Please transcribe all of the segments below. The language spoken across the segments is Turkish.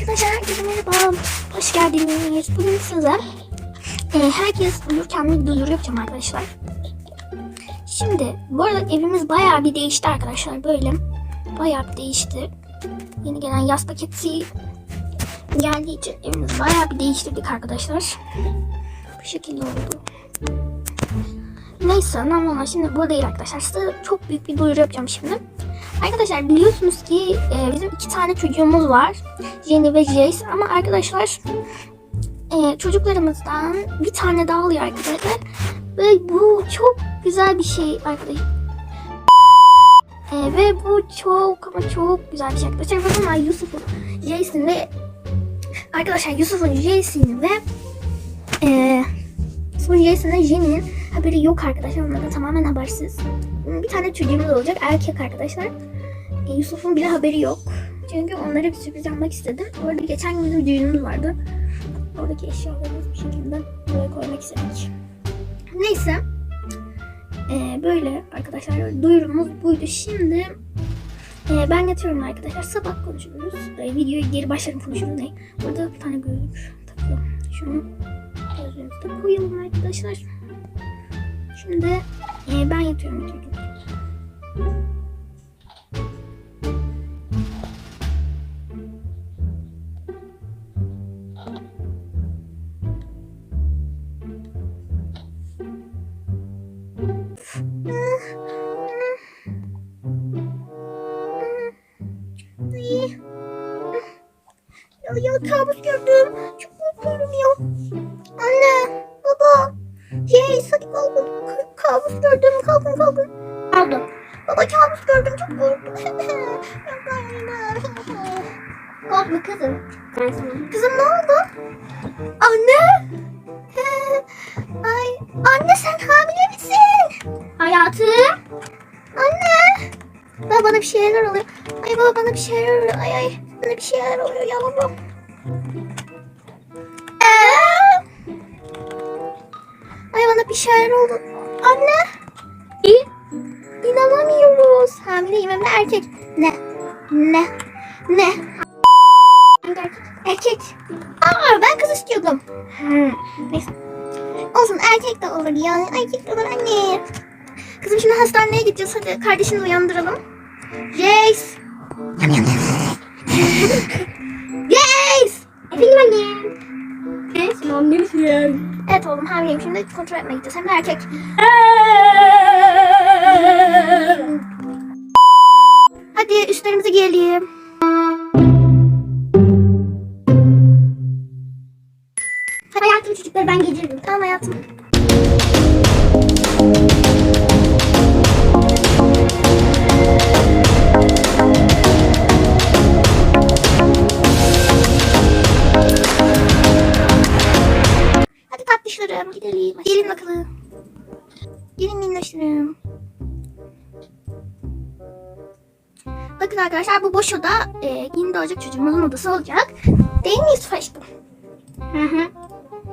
Arkadaşlar herkese merhaba. Hoş geldiniz. Bugün size e, herkes uyurken bir duyuru yapacağım arkadaşlar. Şimdi bu arada evimiz bayağı bir değişti arkadaşlar. Böyle bayağı bir değişti. Yeni gelen yaz paketi geldiği için evimizi bayağı bir değiştirdik arkadaşlar. Bu şekilde oldu. Neyse önemli şimdi bu değil arkadaşlar. Size çok büyük bir duyuru yapacağım şimdi. Arkadaşlar biliyorsunuz ki e, bizim iki tane çocuğumuz var. Jenny ve Jace ama arkadaşlar e, çocuklarımızdan bir tane daha oluyor arkadaşlar. Ve bu çok güzel bir şey arkadaşlar. E, ve bu çok ama çok güzel bir şey arkadaşlar. Bakın Yusuf'un, Jace'in ve arkadaşlar Yusuf'un, Jace'in ve e, Yusuf'un, ve Jenny'nin haberi yok arkadaşlar. Onlardan tamamen habersiz. Bir tane çocuğumuz olacak erkek arkadaşlar. Yusuf'un bile haberi yok. Çünkü onlara bir sürpriz yapmak istedim. Orada geçen gün bizim düğünümüz vardı. Oradaki eşyalarımızı bir şekilde buraya koymak istedik. Neyse. E, böyle arkadaşlar duyurumuz buydu. Şimdi e, ben yatıyorum arkadaşlar. Sabah konuşuruz. E, videoyu geri başlarım konuşuruz. Ne? Burada bir tane gözlük takıyorum. Şunu gözlüğümüzde koyalım arkadaşlar. Şimdi e, ben yatıyorum yatıyorum. Ay. Ya, ya kabus gördüm. Çok korkuyorum ya. Anne, baba. Hey, hadi kalkın. Kabus gördüm. Kalkın kalkın. Aldım. Baba kabus gördüm. Çok korktum. Korkma kızım. Kızım ne oldu? Anne. Ay, anne sen hamile misin? Hayatım. Anne. Baba bana bir şeyler oluyor. Ay baba bana bir şeyler oluyor. Ay ay bana bir şeyler oluyor ya baba. Ee? Ay bana bir şeyler oldu. Anne. İyi. İnanamıyoruz. Hamileyim hem de erkek. Ne? Ne? Ne? Erkek. Erkek. Aa ben kız istiyordum. Hmm. Olsun erkek de olur yani. Erkek de olur anne. Kızım şimdi hastaneye gideceğiz. Hadi kardeşini uyandıralım. Jace. Jace. Efendim anne. Sen anne misin? Evet oğlum hamileyim. Şimdi kontrol etmeye gideceğiz. Hem de erkek. Hadi üstlerimizi giyelim. Hayatım çocukları ben giydiririm. Tamam hayatım. Tatlışlarım gidelim. Gelin bakalım. Gelin minnoşlarım. Bakın arkadaşlar bu boş oda e, yeni doğacak çocuğumuzun odası olacak. Değil mi Yusuf aşkım? Hı hı.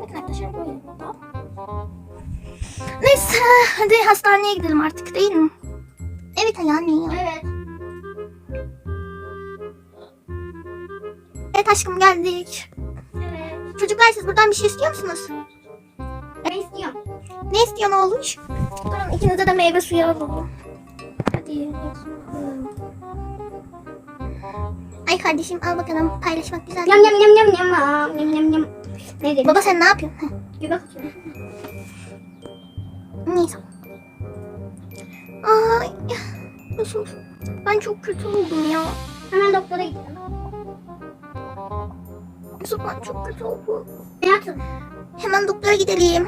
Bakın arkadaşlar böyle oda. Neyse hadi hastaneye gidelim artık değil mi? Evet anne ya. Evet. Evet aşkım geldik. Evet. Çocuklar siz buradan bir şey istiyor musunuz? Ne istiyorsun oğlum? Durun ikinize de meyve suyu alalım. Hadi. Ay kardeşim al bakalım paylaşmak güzel. Yam yam yam yam yam yam yam yam. Ne dedi? Baba sen ne yapıyorsun? Göbek atıyor. Neyse. Ay Yusuf ben çok kötü oldum ya. Hemen doktora gidelim. Yusuf ben çok kötü oldum. Hayatım. Hemen doktora gidelim.